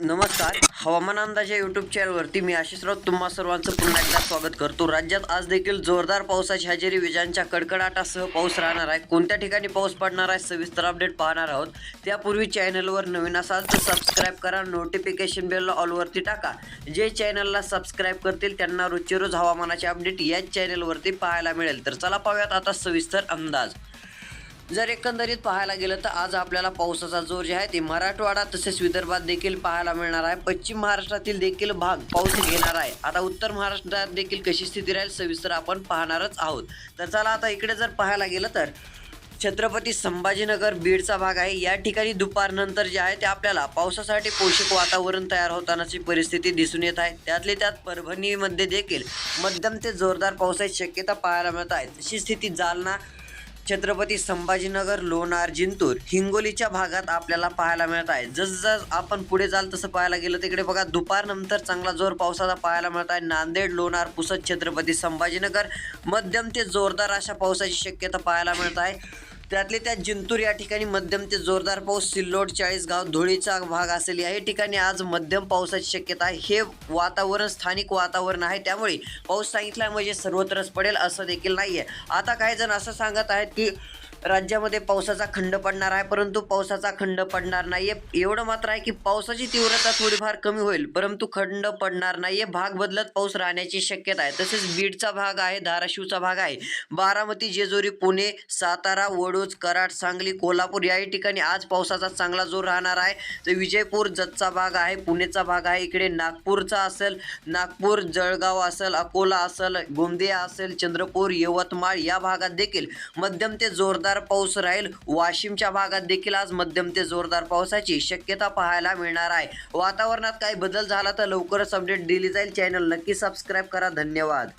नमस्कार. हवामान अंदाज या यूट्यूब चॅनलवरती मी आशिषराव तुम्हा सर्वांचं पुन्हा एकदा स्वागत करतो. राज्यात आज देखील जोरदार पावसाची हजेरी विजांच्या कडकडाटासह पाऊस राहणार आहे. कोणत्या ठिकाणी पाऊस पडणार आहे सविस्तर अपडेट पाहणार आहोत. त्यापूर्वी चॅनलवर नवीन असाल तर सबस्क्राईब करा. नोटिफिकेशन बेल ऑलवरती टाका. जे चॅनलला सबस्क्राईब करतील त्यांना रोजचे रोज हवामानाचे अपडेट याच चॅनलवरती पाहायला मिळेल. तर चला पाहूयात आता सविस्तर अंदाज. जर एकंदरीत पाहायला गेलं तर आज आपल्याला पावसाचा जोर जे आहे ते मराठवाडा तसेच विदर्भात देखील पाहायला मिळणार आहे. पश्चिम महाराष्ट्रातील देखील भाग पाऊस घेणार आहे. आता उत्तर महाराष्ट्रात देखील कशी स्थिती राहील सविस्तर आपण पाहणारच आहोत. तर चला आता इकडे जर पाहायला गेलं तर छत्रपती संभाजीनगर बीडचा भाग आहे. या ठिकाणी दुपारनंतर जे आहे ते आपल्याला पावसासाठी पोषक वातावरण तयार होतानाची परिस्थिती दिसून येत आहे. त्यातले त्यात परभणीमध्ये देखील मध्यम ते जोरदार पावसाची शक्यता पाहायला मिळत आहे. तशी स्थिती जालना छत्रपती संभाजीनगर लोणार जिंतूर हिंगोलीच्या भागात आपल्याला पाहायला मिळत आहे. जसजस आपण पुढे जाल तसं पाहायला गेलं तिकडे बघा दुपारनंतर चांगला जोर पावसाचा पाहायला मिळत आहे. नांदेड लोणार पुसद छत्रपती संभाजीनगर मध्यम ते जोरदार अशा पावसाची शक्यता पाहायला मिळत आहे. त्यातले त्यात जिंतूर या ठिकाणी मध्यम ते जोरदार पाऊस सिल्लोड चाळीसगाव धुळीचा भाग असेल या ठिकाणी आज मध्यम पावसाची शक्यता आहे. हे वातावरण स्थानिक वातावरण आहे. त्यामुळे पाऊस सांगितला म्हणजे सर्वत्रच पडेल असं देखील नाही आहे आता काही जण असं सांगत आहेत की राज्यामध्ये पावसाचा खंड पडणार आहे परंतु पावसाचा खंड पडणार नाहीये. एवढं मात्र आहे की पावसाची तीव्रता थोडीफार कमी होईल परंतु खंड पडणार नाहीये. भाग बदलत पाऊस राहण्याची शक्यता आहे. तसेच बीडचा भाग आहे धाराशिवचा भाग आहे. बारामती जेजुरी पुणे सातारा वडूज कराड सांगली कोल्हापूर याही ठिकाणी आज पावसाचा चांगला जोर राहणार आहे. तर विजयपूर जतचा भाग आहे पुणेचा भाग आहे. इकडे नागपूरचा असेल नागपूर जळगाव असेल अकोला असेल गोंदिया असेल चंद्रपूर यवतमाळ या भागात देखील मध्यम ते जोरदार जोरदार पाऊस राहील. वाशिमच्या भागात देखील आज मध्यम ते जोरदार पावसाची शक्यता पाहायला मिळणार आहे. वातावरणात काही बदल झाला तर लवकरच अपडेट दिली जाईल. चॅनल नक्की सबस्क्राईब करा. धन्यवाद.